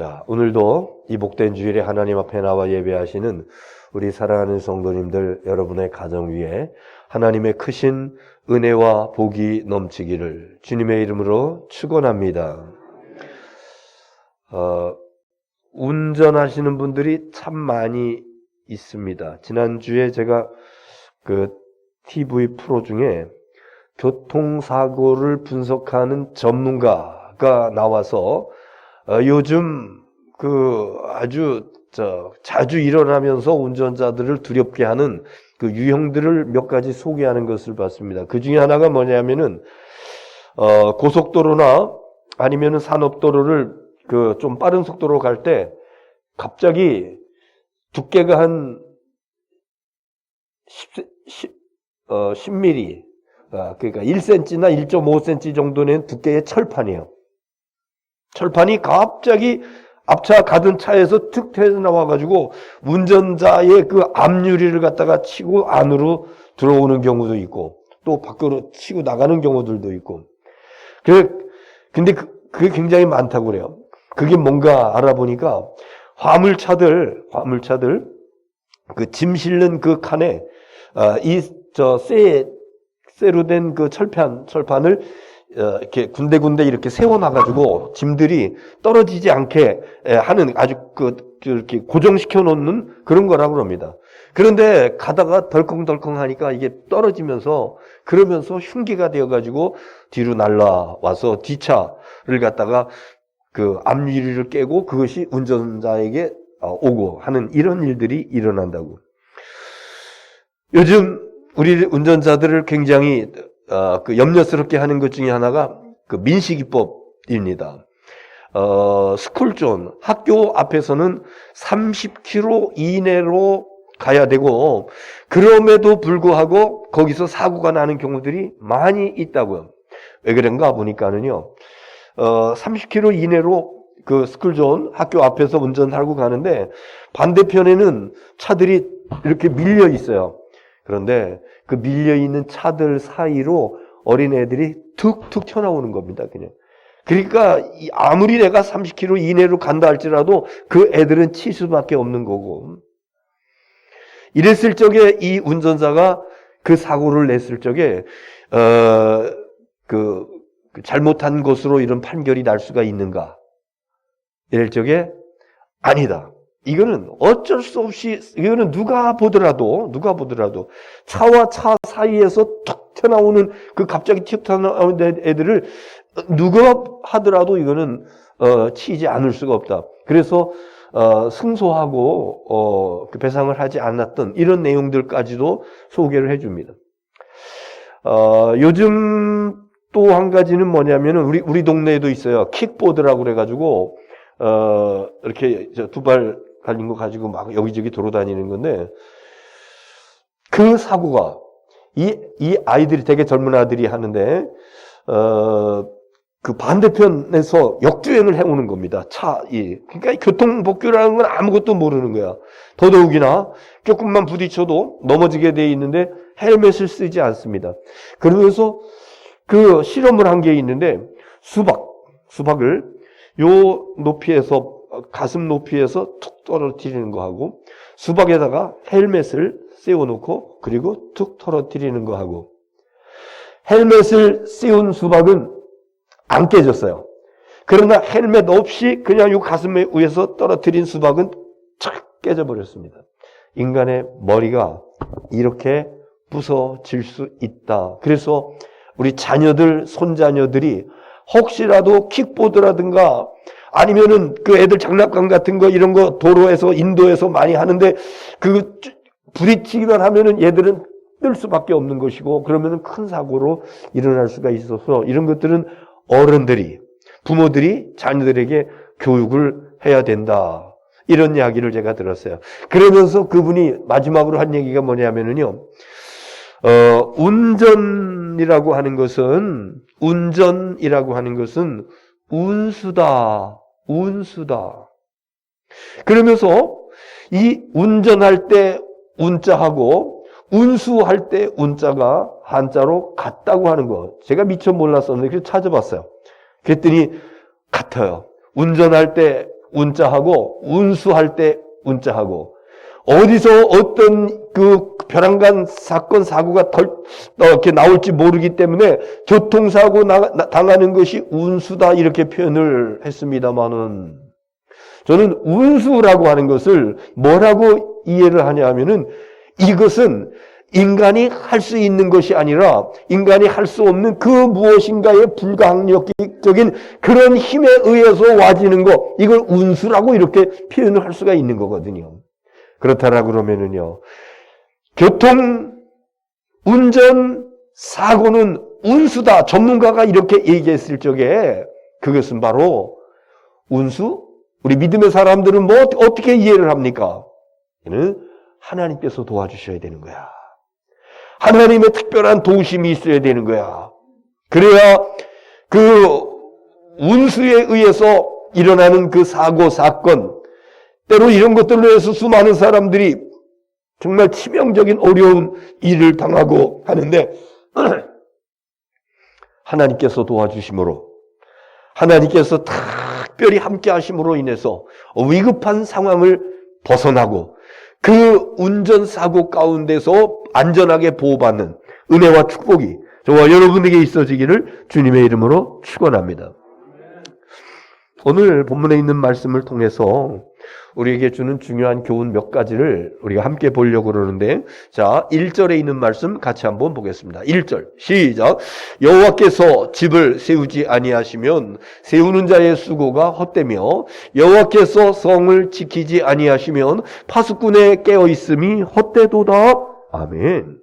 자, 오늘도 이 복된 주일에 하나님 앞에 나와 예배하시는 우리 사랑하는 성도님들 여러분의 가정 위에 하나님의 크신 은혜와 복이 넘치기를 주님의 이름으로 축원합니다. 어, 운전하시는 분들이 참 많이 있습니다. 지난주에 제가 그 TV 프로 중에 교통사고를 분석하는 전문가가 나와서 어, 요즘 그 아주 저 자주 일어나면서 운전자들을 두렵게 하는 그 유형들을 몇 가지 소개하는 것을 봤습니다. 그 중에 하나가 뭐냐면은 어, 고속도로나 아니면은 산업도로를 그 좀 빠른 속도로 갈 때 갑자기 두께가 한 10, 10, 어, 10mm, 아, 그러니까 1cm나 1.5cm 정도 는 두께의 철판이에요. 철판이 갑자기 앞차 가던 차에서 툭 튀어 나와가지고 운전자의 그 앞유리를 갖다가 치고 안으로 들어오는 경우도 있고 또 밖으로 치고 나가는 경우들도 있고. 그, 근데 그, 그게 굉장히 많다고 그래요. 그게 뭔가 알아보니까 화물차들, 화물차들, 그 짐 실는 그 칸에, 아, 이, 저, 쇠, 쇠로 된 그 철판, 철판을 어, 이렇게 군데군데 이렇게 세워놔가지고 짐들이 떨어지지 않게 하는 아주 그, 이렇게 고정시켜 놓는 그런 거라고 합니다. 그런데 가다가 덜컹덜컹 하니까 이게 떨어지면서 그러면서 흉기가 되어가지고 뒤로 날라와서 뒷차를 갖다가 그 앞유리를 깨고 그것이 운전자에게 어, 오고 하는 이런 일들이 일어난다고. 요즘 우리 운전자들을 굉장히 어, 그 염려스럽게 하는 것 중에 하나가 그 민식이법입니다. 어, 스쿨존 학교 앞에서는 30km 이내로 가야 되고 그럼에도 불구하고 거기서 사고가 나는 경우들이 많이 있다고요. 왜 그런가 보니까는요. 어, 30km 이내로 그 스쿨존 학교 앞에서 운전하고 가는데 반대편에는 차들이 이렇게 밀려 있어요. 그런데 그 밀려 있는 차들 사이로 어린 애들이 툭툭 튀어나오는 겁니다. 그냥. 그러니까 아무리 내가 30km 이내로 간다 할지라도 그 애들은 칠 수밖에 없는 거고. 이랬을 적에 이 운전자가 그 사고를 냈을 적에 어그 그 잘못한 것으로 이런 판결이 날 수가 있는가? 이럴 적에 아니다. 이거는 어쩔 수 없이 이거는 누가 보더라도 누가 보더라도 차와 차 사이에서 툭 튀어나오는 그 갑자기 튀어 나오는 애들을 누가 하더라도 이거는 어, 치지 않을 수가 없다. 그래서 어, 승소하고 어, 그 배상을 하지 않았던 이런 내용들까지도 소개를 해줍니다. 어, 요즘 또 한 가지는 뭐냐면은 우리 우리 동네에도 있어요. 킥보드라고 그래가지고 어, 이렇게 두 발 갈린 거 가지고 막 여기저기 돌아다니는 건데 그 사고가 이, 이 아이들이 되게 젊은 아들이 하는데 어, 그 반대편에서 역주행을 해오는 겁니다. 차, 이. 그러니까 교통복귀라는 건 아무것도 모르는 거야. 더더욱이나 조금만 부딪혀도 넘어지게 돼 있는데 헬멧을 쓰지 않습니다. 그러면서 그 실험을 한 게 있는데 수박, 수박을 요 높이에서 가슴 높이에서 툭 떨어뜨리는 거하고 수박에다가 헬멧을 씌워놓고 그리고 툭 떨어뜨리는 거하고 헬멧을 씌운 수박은 안 깨졌어요. 그러나 헬멧 없이 그냥 이 가슴 위에서 떨어뜨린 수박은 착 깨져버렸습니다. 인간의 머리가 이렇게 부서질 수 있다. 그래서 우리 자녀들, 손자녀들이 혹시라도 킥보드라든가 아니면은 그 애들 장난감 같은 거 이런 거 도로에서 인도에서 많이 하는데 그 부딪히기만 하면은 얘들은 뜰 수밖에 없는 것이고 그러면은 큰 사고로 일어날 수가 있어서 이런 것들은 어른들이 부모들이 자녀들에게 교육을 해야 된다. 이런 이야기를 제가 들었어요. 그러면서 그분이 마지막으로 한 얘기가 뭐냐면은요. 어, 운전이라고 하는 것은 운전이라고 하는 것은 운수다. 운수다. 그러면서 이 운전할 때 운자하고 운수할 때 운자가 한자로 같다고 하는 거. 제가 미처 몰랐었는데 그래서 찾아봤어요. 그랬더니 같아요. 운전할 때 운자하고 운수할 때 운자하고 어디서 어떤 그 벼랑간 사건 사고가 덜 어, 이렇게 나올지 모르기 때문에 교통사고 당하는 것이 운수다 이렇게 표현을 했습니다만은 저는 운수라고 하는 것을 뭐라고 이해를 하냐 하면은 이것은 인간이 할 수 있는 것이 아니라 인간이 할 수 없는 그 무엇인가의 불가항력적인 그런 힘에 의해서 와지는 것 이걸 운수라고 이렇게 표현을 할 수가 있는 거거든요. 그렇다라 그러면은요. 교통 운전 사고는 운수다. 전문가가 이렇게 얘기했을 적에 그것은 바로 운수? 우리 믿음의 사람들은 뭐 어떻게 이해를 합니까? 이는 하나님께서 도와주셔야 되는 거야. 하나님의 특별한 도우심이 있어야 되는 거야. 그래야 그 운수에 의해서 일어나는 그 사고, 사건, 때로 이런 것들로 해서 수많은 사람들이 정말 치명적인 어려운 일을 당하고 하는데 하나님께서 도와주심으로 하나님께서 특별히 함께 하심으로 인해서 위급한 상황을 벗어나고 그 운전사고 가운데서 안전하게 보호받는 은혜와 축복이 저와 여러분에게 있어지기를 주님의 이름으로 축원합니다. 오늘 본문에 있는 말씀을 통해서 우리에게 주는 중요한 교훈 몇 가지를 우리가 함께 보려고 그러는데 자, 1절에 있는 말씀 같이 한번 보겠습니다. 1절. 시작. 여호와께서 집을 세우지 아니하시면 세우는 자의 수고가 헛되며 여호와께서 성을 지키지 아니하시면 파수꾼의 깨어 있음이 헛되도다. 아멘.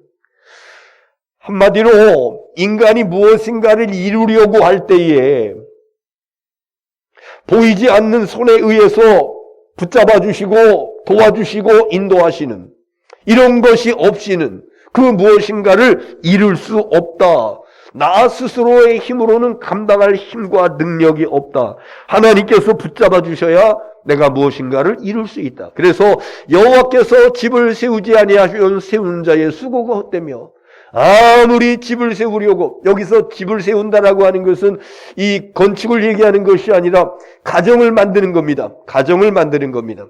한마디로 인간이 무엇인가를 이루려고 할 때에 보이지 않는 손에 의해서 붙잡아 주시고 도와주시고 인도하시는 이런 것이 없이는 그 무엇인가를 이룰 수 없다. 나 스스로의 힘으로는 감당할 힘과 능력이 없다. 하나님께서 붙잡아 주셔야 내가 무엇인가를 이룰 수 있다. 그래서 여호와께서 집을 세우지 아니하시면 세우는 자의 수고가 헛되며 아무리 집을 세우려고 여기서 집을 세운다라고 하는 것은 이 건축을 얘기하는 것이 아니라 가정을 만드는 겁니다. 가정을 만드는 겁니다.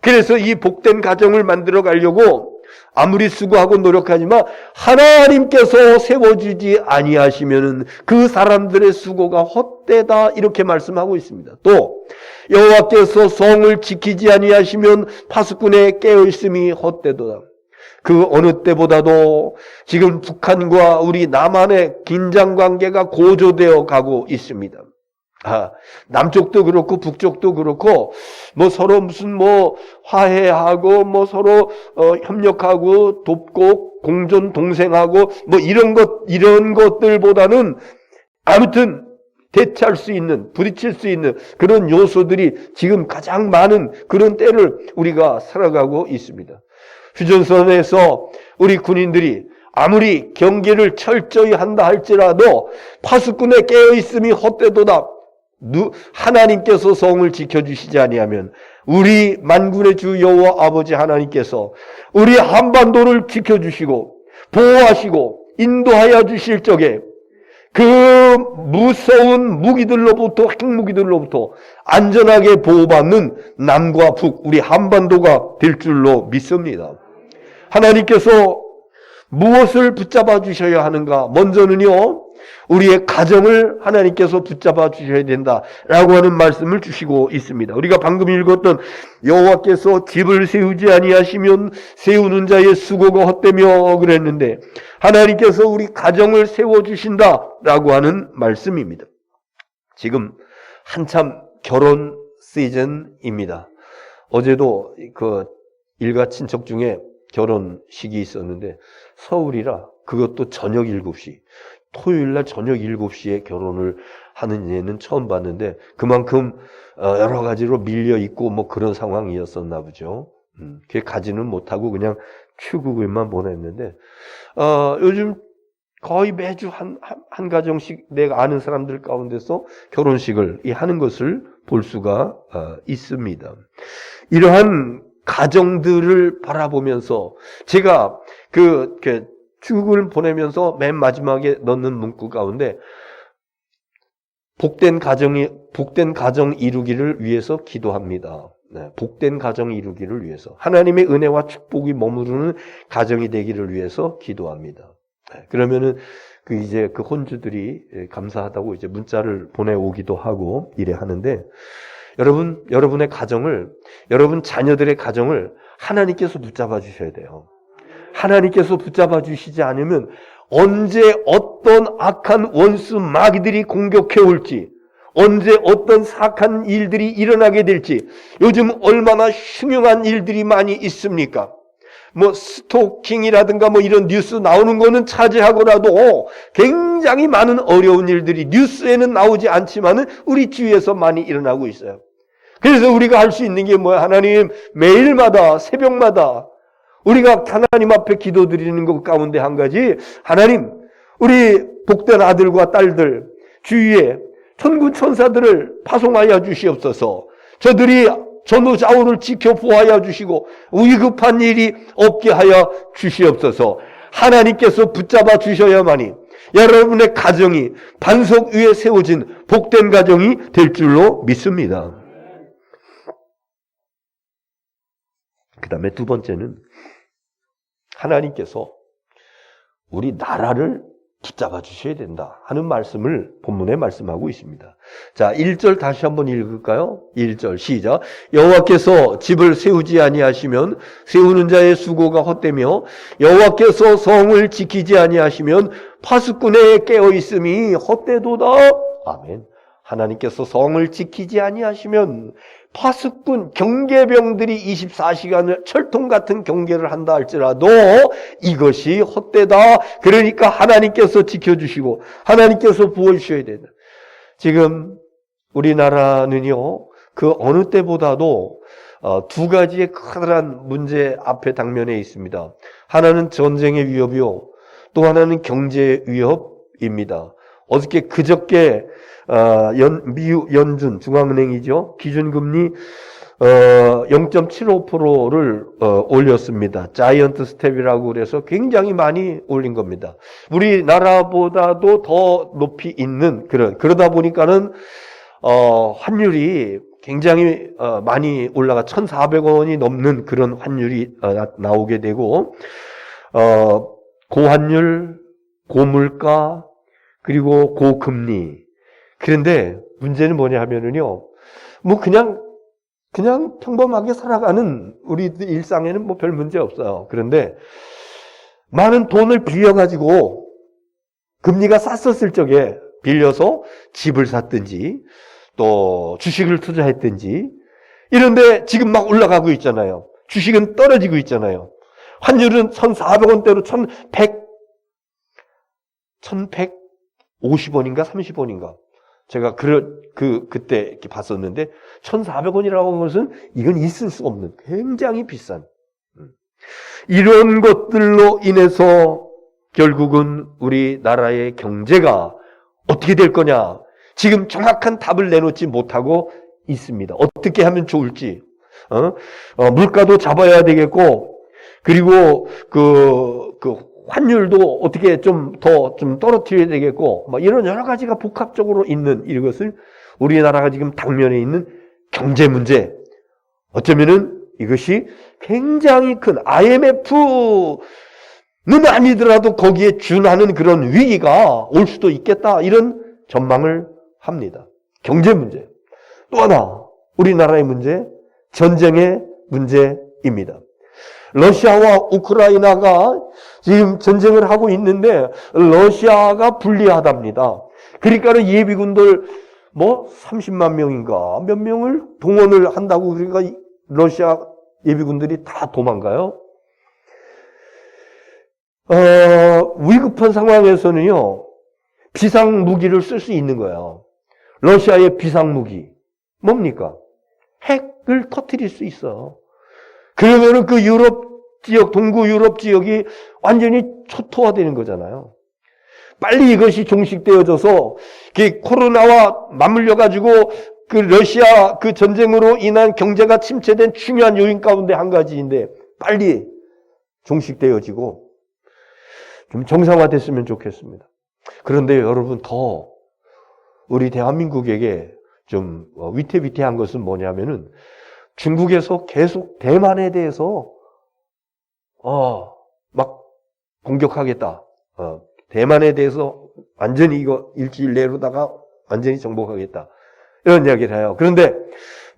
그래서 이 복된 가정을 만들어 가려고 아무리 수고하고 노력하지만 하나님께서 세워주지 아니하시면은 그 사람들의 수고가 헛되다 이렇게 말씀하고 있습니다. 또 여호와께서 성을 지키지 아니하시면 파수꾼의 깨어 있음이 헛되도다. 그 어느 때보다도 지금 북한과 우리 남한의 긴장 관계가 고조되어 가고 있습니다. 아, 남쪽도 그렇고 북쪽도 그렇고 뭐 서로 무슨 뭐 화해하고 뭐 서로 어, 협력하고 돕고 공존 동생하고 뭐 이런 것 이런 것들보다는 아무튼 대체할 수 있는 부딪힐 수 있는 그런 요소들이 지금 가장 많은 그런 때를 우리가 살아가고 있습니다. 휴전선에서 우리 군인들이 아무리 경계를 철저히 한다 할지라도 파수꾼에 깨어 있음이 헛되도다. 누, 하나님께서 성을 지켜주시지 아니하면 우리 만군의 주 여호와 아버지 하나님께서 우리 한반도를 지켜주시고 보호하시고 인도하여 주실 적에 그 무서운 무기들로부터 핵무기들로부터 안전하게 보호받는 남과 북 우리 한반도가 될 줄로 믿습니다. 하나님께서 무엇을 붙잡아 주셔야 하는가? 먼저는요, 우리의 가정을 하나님께서 붙잡아 주셔야 된다라고 하는 말씀을 주시고 있습니다. 우리가 방금 읽었던 여호와께서 집을 세우지 아니하시면 세우는 자의 수고가 헛되며 그랬는데 하나님께서 우리 가정을 세워 주신다라고 하는 말씀입니다. 지금 한참 결혼 시즌입니다. 어제도 그 일가 친척 중에 결혼식이 있었는데 서울이라 그것도 저녁 7시 토요일 날 저녁 7시에 결혼을 하는 예는 처음 봤는데 그만큼 어, 여러 가지로 밀려 있고 뭐 그런 상황이었었나 보죠. 음, 그게 가지는 못하고 그냥 추구만 보냈는데 어, 요즘 거의 매주 한, 한, 한 가정씩 내가 아는 사람들 가운데서 결혼식을 이 하는 것을 볼 수가 어, 있습니다. 이러한 가정들을 바라보면서 제가 그, 그 축을 보내면서 맨 마지막에 넣는 문구 가운데 복된 가정이 복된 가정 이루기를 위해서 기도합니다. 네, 복된 가정 이루기를 위해서 하나님의 은혜와 축복이 머무르는 가정이 되기를 위해서 기도합니다. 네, 그러면은 그 이제 그 혼주들이 예, 감사하다고 이제 문자를 보내오기도 하고 이래 하는데 여러분 여러분의 가정을 여러분 자녀들의 가정을 하나님께서 붙잡아 주셔야 돼요. 하나님께서 붙잡아 주시지 않으면 언제 어떤 악한 원수 마귀들이 공격해 올지 언제 어떤 사악한 일들이 일어나게 될지 요즘 얼마나 흉흉한 일들이 많이 있습니까? 뭐 스토킹이라든가 뭐 이런 뉴스 나오는 거는 차지하고라도 굉장히 많은 어려운 일들이 뉴스에는 나오지 않지만은 우리 주위에서 많이 일어나고 있어요. 그래서 우리가 할 수 있는 게 뭐야? 하나님 매일마다 새벽마다 우리가 하나님 앞에 기도드리는 것 가운데 한 가지 하나님 우리 복된 아들과 딸들 주위에 천군 천사들을 파송하여 주시옵소서. 저들이 전후 좌우를 지켜 보하여 주시고 위급한 일이 없게 하여 주시옵소서. 하나님께서 붙잡아 주셔야만이 여러분의 가정이 반석 위에 세워진 복된 가정이 될 줄로 믿습니다. 그 다음에 두 번째는 하나님께서 우리 나라를 붙잡아 주셔야 된다 하는 말씀을 본문에 말씀하고 있습니다. 자, 1절 다시 한번 읽을까요? 1절 시작. 여호와께서 집을 세우지 아니하시면 세우는 자의 수고가 헛되며 여호와께서 성을 지키지 아니하시면 파수꾼에 깨어 있음이 헛되도다. 아멘. 하나님께서 성을 지키지 아니하시면 파수꾼 경계병들이 24시간을 철통 같은 경계를 한다 할지라도 이것이 헛되다. 그러니까 하나님께서 지켜주시고 하나님께서 부어주셔야 된다. 지금 우리나라는요, 그 어느 때보다도 어, 두 가지의 커다란 문제 앞에 당면해 있습니다. 하나는 전쟁의 위협이요, 또 하나는 경제 위협입니다. 어저께 그저께 어, 연, 미국 연준 중앙은행이죠. 기준금리 어, 0.75%를 어, 올렸습니다. 자이언트 스텝이라고 그래서 굉장히 많이 올린 겁니다. 우리나라보다도 더 높이 있는 그런 그러다 보니까는 어, 환율이 굉장히 어, 많이 올라가 1,400원이 넘는 그런 환율이 어, 나- 나오게 되고 어, 고환율, 고물가 그리고 고금리 그런데 문제는 뭐냐 하면은요, 뭐 그냥, 그냥 평범하게 살아가는 우리 일상에는 뭐 별 문제 없어요. 그런데 많은 돈을 빌려 가지고 금리가 쌌었을 적에 빌려서 집을 샀든지 또 주식을 투자했든지 이런데 지금 막 올라가고 있잖아요. 주식은 떨어지고 있잖아요. 환율은 1,400원대로 1,100, 1,150원인가 30원인가 제가 그, 그, 그때 이렇게 봤었는데, 1,400원이라고 하는 것은 이건 있을 수 없는 굉장히 비싼. 음. 이런 것들로 인해서 결국은 우리나라의 경제가 어떻게 될 거냐. 지금 정확한 답을 내놓지 못하고 있습니다. 어떻게 하면 좋을지. 어? 어, 물가도 잡아야 되겠고, 그리고 그, 그 환율도 어떻게 좀더좀 떨어뜨려야 되겠고, 뭐 이런 여러 가지가 복합적으로 있는 이것을 우리나라가 지금 당면에 있는 경제 문제. 어쩌면은 이것이 굉장히 큰 IMF는 아니더라도 거기에 준하는 그런 위기가 올 수도 있겠다. 이런 전망을 합니다. 경제 문제. 또 하나, 우리나라의 문제, 전쟁의 문제입니다. 러시아와 우크라이나가 지금 전쟁을 하고 있는데 러시아가 불리하답니다. 그러니까는 예비군들 뭐 30만 명인가 몇 명을 동원을 한다고 그러니까 이 러시아 예비군들이 다 도망가요. 어, 위급한 상황에서는요 비상 무기를 쓸 수 있는 거예요. 러시아의 비상 무기 뭡니까? 핵을 터뜨릴 수 있어. 그러면은 그 유럽 지역, 동구 유럽 지역이 완전히 초토화되는 거잖아요. 빨리 이것이 종식되어져서 그 코로나와 맞물려 가지고 그 러시아 그 전쟁으로 인한 경제가 침체된 중요한 요인 가운데 한 가지인데 빨리 종식되어지고 좀 정상화됐으면 좋겠습니다. 그런데 여러분 더 우리 대한민국에게 좀 어, 위태위태한 것은 뭐냐면은 중국에서 계속 대만에 대해서 어, 막 공격하겠다. 어, 대만에 대해서 완전히 이거 일주일 내로다가 완전히 정복하겠다. 이런 이야기를 해요. 그런데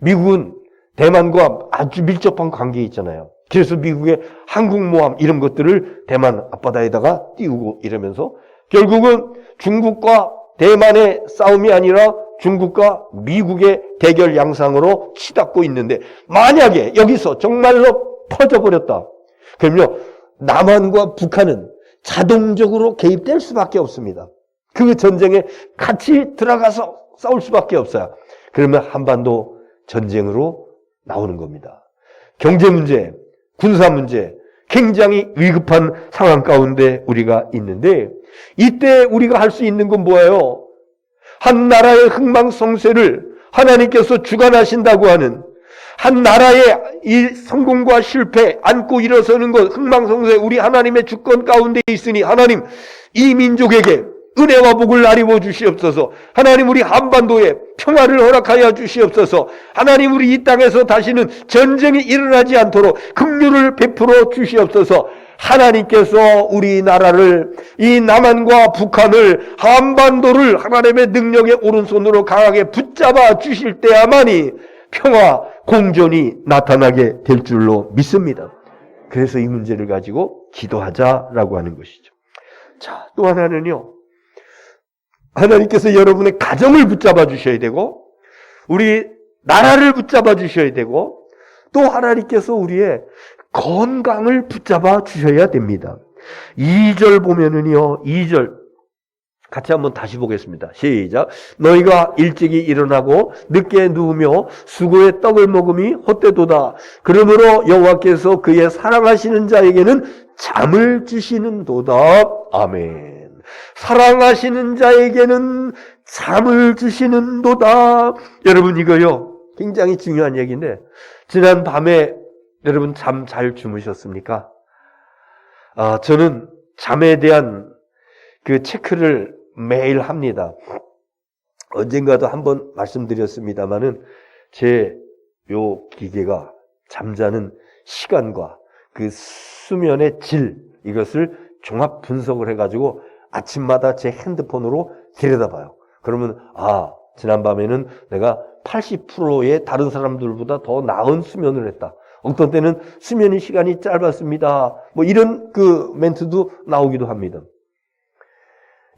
미국은 대만과 아주 밀접한 관계 있잖아요. 그래서 미국의 항공모함 이런 것들을 대만 앞바다에다가 띄우고 이러면서 결국은 중국과 대만의 싸움이 아니라 중국과 미국의 대결 양상으로 치닫고 있는데 만약에 여기서 정말로 퍼져버렸다. 그럼요, 남한과 북한은 자동적으로 개입될 수밖에 없습니다. 그 전쟁에 같이 들어가서 싸울 수밖에 없어요. 그러면 한반도 전쟁으로 나오는 겁니다. 경제 문제, 군사 문제, 굉장히 위급한 상황 가운데 우리가 있는데 이때 우리가 할 수 있는 건 뭐예요? 한 나라의 흥망성쇠를 하나님께서 주관하신다고 하는 한 나라의 이 성공과 실패, 안고 일어서는 것, 흥망성쇠, 우리 하나님의 주권 가운데 있으니 하나님 이 민족에게 은혜와 복을 나리워 주시옵소서. 하나님 우리 한반도에 평화를 허락하여 주시옵소서. 하나님 우리 이 땅에서 다시는 전쟁이 일어나지 않도록 긍휼을 베풀어 주시옵소서. 하나님께서 우리나라를 이 남한과 북한을 한반도를 하나님의 능력의 오른손으로 강하게 붙잡아 주실 때야만이 평화 공존이 나타나게 될 줄로 믿습니다. 그래서 이 문제를 가지고 기도하자라고 하는 것이죠. 자, 또 하나는요. 하나님께서 여러분의 가정을 붙잡아 주셔야 되고 우리 나라를 붙잡아 주셔야 되고 또 하나님께서 우리의 건강을 붙잡아 주셔야 됩니다. 2절 보면은요. 2절 같이 한번 다시 보겠습니다. 시작. 너희가 일찍이 일어나고 늦게 누우며 수고의 떡을 먹음이 헛되도다. 그러므로 여호와께서 그의 사랑하시는 자에게는 잠을 주시는 도다. 아멘. 사랑하시는 자에게는 잠을 주시는 도다. 여러분 이거요. 굉장히 중요한 얘기인데 지난 밤에 여러분 잠 잘 주무셨습니까? 아, 저는 잠에 대한 그 체크를 매일 합니다. 언젠가도 한번 말씀드렸습니다만은 제 요 기계가 잠자는 시간과 그 수면의 질 이것을 종합 분석을 해가지고 아침마다 제 핸드폰으로 들여다봐요. 그러면 아 지난밤에는 내가 80%의 다른 사람들보다 더 나은 수면을 했다. 어떤 때는 수면의 시간이 짧았습니다. 뭐 이런 그 멘트도 나오기도 합니다.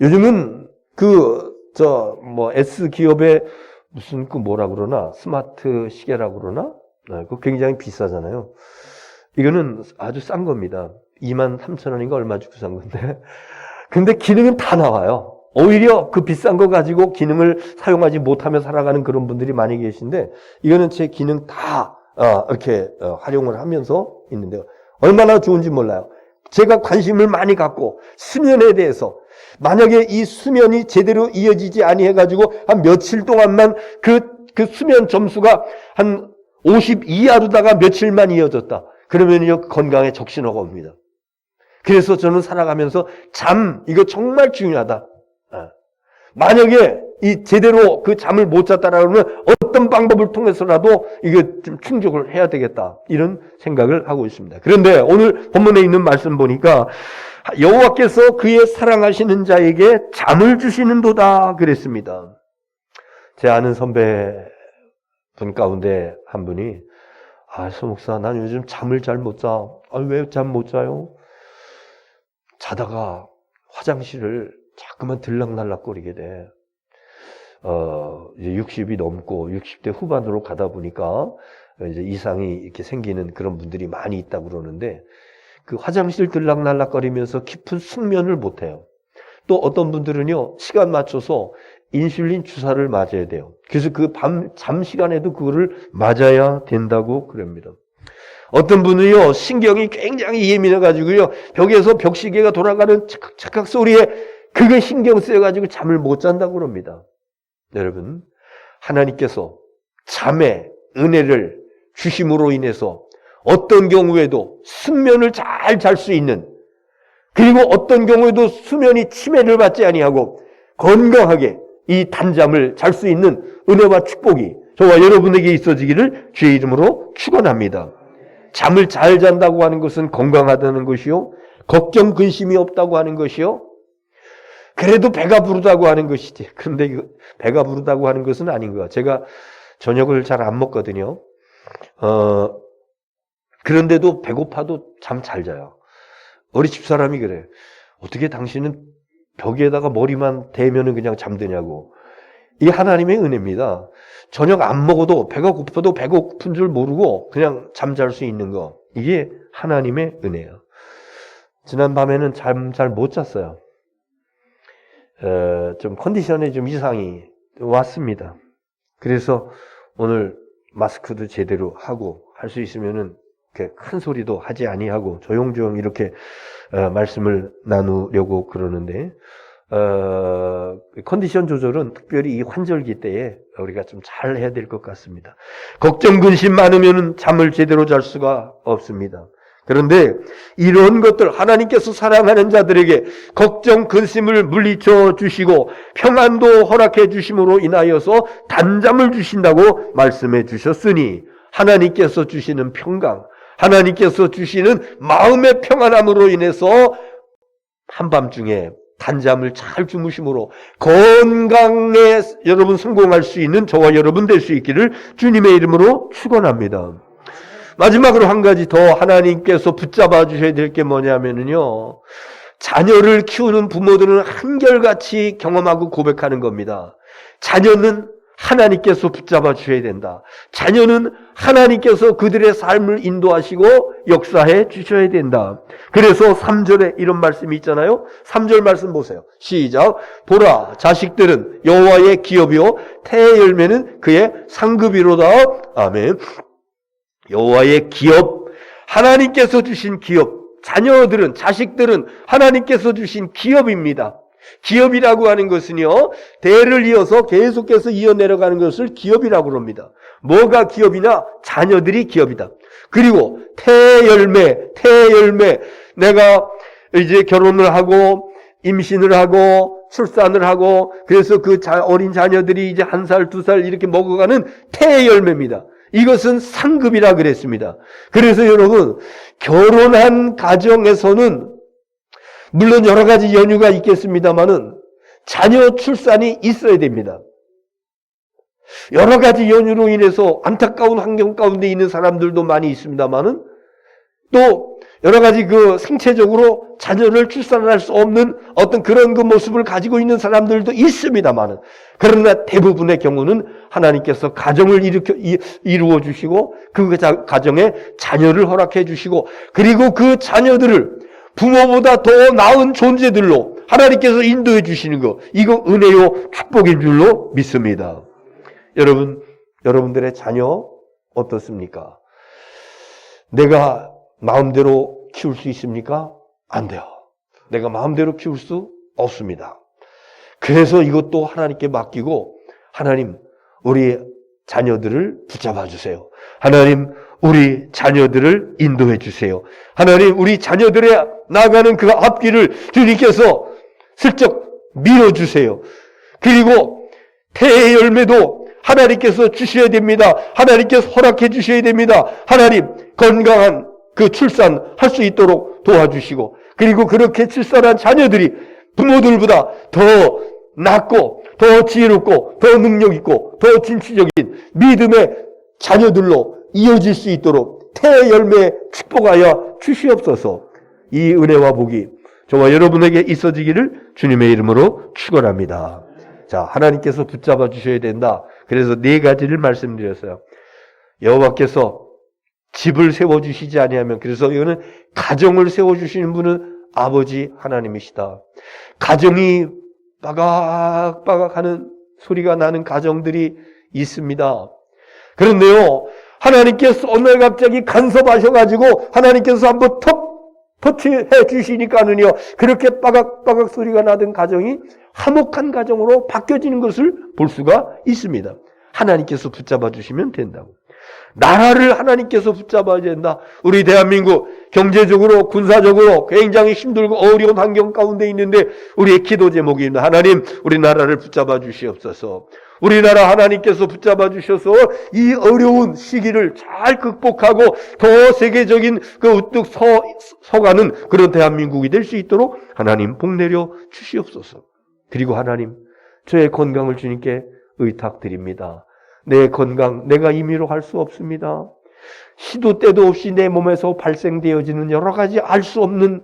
요즘은 그, 저, 뭐, S 기업의 무슨 그 뭐라 그러나, 스마트 시계라고 그러나? 네, 그 굉장히 비싸잖아요. 이거는 아주 싼 겁니다. 2만 3천 원인가 얼마 주고 산 건데. 근데 기능은 다 나와요. 오히려 그 비싼 거 가지고 기능을 사용하지 못하며 살아가는 그런 분들이 많이 계신데, 이거는 제 기능 다, 어, 이렇게 어, 활용을 하면서 있는데요. 얼마나 좋은지 몰라요. 제가 관심을 많이 갖고 수면에 대해서 만약에 이 수면이 제대로 이어지지 아니해 가지고 한 며칠 동안만 그, 그 수면 점수가 한 50 이하로다가 며칠만 이어졌다. 그러면요, 건강에 적신호가 옵니다. 그래서 저는 살아가면서 잠, 이거 정말 중요하다. 아. 만약에 이 제대로 그 잠을 못 잤다라 그러면 어떤 방법을 통해서라도 이거 좀 충족을 해야 되겠다. 이런 생각을 하고 있습니다. 그런데 오늘 본문에 있는 말씀 보니까 여호와께서 그의 사랑하시는 자에게 잠을 주시는도다 그랬습니다. 제 아는 선배 분 가운데 한 분이 아, 소목사, 난 요즘 잠을 잘 못 자. 아, 왜 잠 못 자요? 자다가 화장실을 자꾸만 들락날락거리게 돼. 어, 이제 60이 넘고 60대 후반으로 가다 보니까 이제 이상이 이렇게 생기는 그런 분들이 많이 있다고 그러는데 그 화장실 들락날락거리면서 깊은 숙면을 못 해요. 또 어떤 분들은요, 시간 맞춰서 인슐린 주사를 맞아야 돼요. 그래서 그 밤, 잠 시간에도 그거를 맞아야 된다고 그럽니다. 어떤 분은요, 신경이 굉장히 예민해가지고요, 벽에서 벽시계가 돌아가는 착각 소리에 그게 신경 쓰여가지고 잠을 못 잔다고 그럽니다. 여러분, 하나님께서 잠의 은혜를 주심으로 인해서 어떤 경우에도 숙면을 잘 잘 수 있는 그리고 어떤 경우에도 수면이 치매를 받지 아니하고 건강하게 이 단잠을 잘 수 있는 은혜와 축복이 저와 여러분에게 있어지기를 주의 이름으로 축원합니다. 잠을 잘 잔다고 하는 것은 건강하다는 것이요. 걱정 근심이 없다고 하는 것이요. 그래도 배가 부르다고 하는 것이지. 근데 이거 배가 부르다고 하는 것은 아닌 거야. 제가 저녁을 잘 안 먹거든요. 어, 그런데도 배고파도 잠 잘 자요. 우리 집사람이 그래. 어떻게 당신은 벽에다가 머리만 대면은 그냥 잠드냐고. 이 하나님의 은혜입니다. 저녁 안 먹어도 배가 고파도 배고픈 줄 모르고 그냥 잠잘 수 있는 거. 이게 하나님의 은혜예요. 지난 밤에는 잠 잘 못 잤어요. 어, 좀 컨디션에 좀 이상이 왔습니다. 그래서 오늘 마스크도 제대로 하고 할 수 있으면은 큰 소리도 하지 아니하고 조용조용 이렇게 어, 말씀을 나누려고 그러는데 어, 컨디션 조절은 특별히 이 환절기 때에 우리가 좀 잘 해야 될 것 같습니다. 걱정 근심 많으면 잠을 제대로 잘 수가 없습니다. 그런데 이런 것들 하나님께서 사랑하는 자들에게 걱정 근심을 물리쳐 주시고 평안도 허락해 주심으로 인하여서 단잠을 주신다고 말씀해 주셨으니 하나님께서 주시는 평강, 하나님께서 주시는 마음의 평안함으로 인해서 한밤중에 단잠을 잘 주무심으로 건강에 여러분 성공할 수 있는 저와 여러분 될 수 있기를 주님의 이름으로 축원합니다. 마지막으로 한 가지 더 하나님께서 붙잡아 주셔야 될 게 뭐냐면요. 자녀를 키우는 부모들은 한결같이 경험하고 고백하는 겁니다. 자녀는 하나님께서 붙잡아 주셔야 된다. 자녀는 하나님께서 그들의 삶을 인도하시고 역사해 주셔야 된다. 그래서 3절에 이런 말씀이 있잖아요. 3절 말씀 보세요. 시작. 보라, 자식들은 여호와의 기업이요 태의 열매는 그의 상급이로다. 아멘. 여호와의 기업, 하나님께서 주신 기업, 자녀들은 자식들은 하나님께서 주신 기업입니다. 기업이라고 하는 것은요, 대를 이어서 계속해서 이어 내려가는 것을 기업이라고 합니다. 뭐가 기업이냐? 자녀들이 기업이다. 그리고 태열매, 태열매. 내가 이제 결혼을 하고, 임신을 하고, 출산을 하고, 그래서 그 자- 어린 자녀들이 이제 한 살, 두 살 이렇게 먹어가는 태열매입니다. 이것은 상급이라 그랬습니다. 그래서 여러분, 결혼한 가정에서는 물론 여러 가지 연유가 있겠습니다만은 자녀 출산이 있어야 됩니다. 여러 가지 연유로 인해서 안타까운 환경 가운데 있는 사람들도 많이 있습니다만은 또 여러 가지 그 생체적으로 자녀를 출산할 수 없는 어떤 그런 그 모습을 가지고 있는 사람들도 있습니다만은 그러나 대부분의 경우는 하나님께서 가정을 일으켜 이- 이루어 주시고 그 자- 가정에 자녀를 허락해 주시고 그리고 그 자녀들을 부모보다 더 나은 존재들로 하나님께서 인도해 주시는 거 이거 은혜요 축복인 줄로 믿습니다. 여러분 여러분들의 자녀 어떻습니까? 내가 마음대로 키울 수 있습니까? 안 돼요. 내가 마음대로 키울 수 없습니다. 그래서 이것도 하나님께 맡기고 하나님 우리 자녀들을 붙잡아 주세요. 하나님 우리 자녀들을 인도해 주세요. 하나님 우리 자녀들의 나가는 그 앞길을 주님께서 슬쩍 밀어 주세요. 그리고 태의 열매도 하나님께서 주셔야 됩니다. 하나님께서 허락해 주셔야 됩니다. 하나님 건강한 그 출산 할 수 있도록 도와주시고 그리고 그렇게 출산한 자녀들이 부모들보다 더 낫고 더 지혜롭고 더 능력 있고 더 진취적인 믿음의 자녀들로 이어질 수 있도록 태의 열매 축복하여 주시옵소서. 이 은혜와 복이 저와 여러분에게 있어지기를 주님의 이름으로 축원합니다. 자, 하나님께서 붙잡아 주셔야 된다. 그래서 네 가지를 말씀드렸어요. 여호와께서 집을 세워 주시지 아니하면 그래서 이거는 가정을 세워 주시는 분은 아버지 하나님이시다. 가정이 빠각빠각 하는 소리가 나는 가정들이 있습니다. 그런데요, 하나님께서 어느 날 갑자기 간섭하셔가지고 하나님께서 한번 턱 터치해 주시니까는요, 그렇게 빠각빠각 소리가 나던 가정이 화목한 가정으로 바뀌어지는 것을 볼 수가 있습니다. 하나님께서 붙잡아 주시면 된다고. 나라를 하나님께서 붙잡아야 된다. 우리 대한민국 경제적으로 군사적으로 굉장히 힘들고 어려운 환경 가운데 있는데 우리의 기도 있는 하나님 우리나라를 붙잡아 주시옵소서. 우리나라 하나님께서 붙잡아 주셔서 이 어려운 시기를 잘 극복하고 더 세계적인 그 우뚝 서, 서가는 그런 대한민국이 될 수 있도록 하나님 복 내려 주시옵소서. 그리고 하나님 저의 건강을 주님께 의탁드립니다. 내 건강 내가 임의로 할 수 없습니다. 시도 때도 없이 내 몸에서 발생되어지는 여러 가지 알 수 없는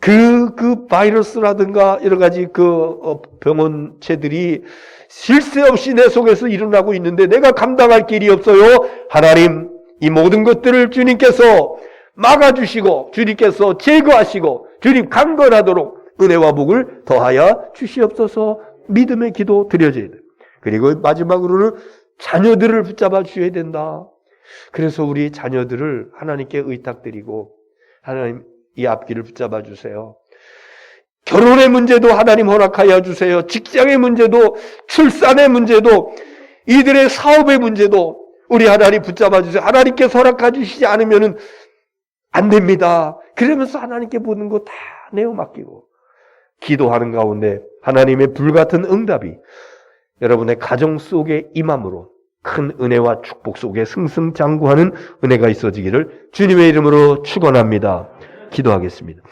그, 그 바이러스라든가 여러 가지 그 어, 병원체들이 쉴새 없이 내 속에서 일어나고 있는데 내가 감당할 길이 없어요. 하나님, 이 모든 것들을 주님께서 막아주시고, 주님께서 제거하시고, 주님 강건하도록 은혜와 복을 더하여 주시옵소서 믿음의 기도 드려져야 돼요. 그리고 마지막으로는 자녀들을 붙잡아 주셔야 된다. 그래서 우리 자녀들을 하나님께 의탁드리고, 하나님 이 앞길을 붙잡아 주세요. 결혼의 문제도 하나님 허락하여 주세요. 직장의 문제도, 출산의 문제도, 이들의 사업의 문제도 우리 하나님 붙잡아 주세요. 하나님께서 허락해 주시지 않으면은 안 됩니다. 그러면서 하나님께 보는 거다 내어 맡기고 기도하는 가운데 하나님의 불같은 응답이 여러분의 가정 속에 임함으로 큰 은혜와 축복 속에 승승장구하는 은혜가 있어지기를 주님의 이름으로 축원합니다. 기도하겠습니다.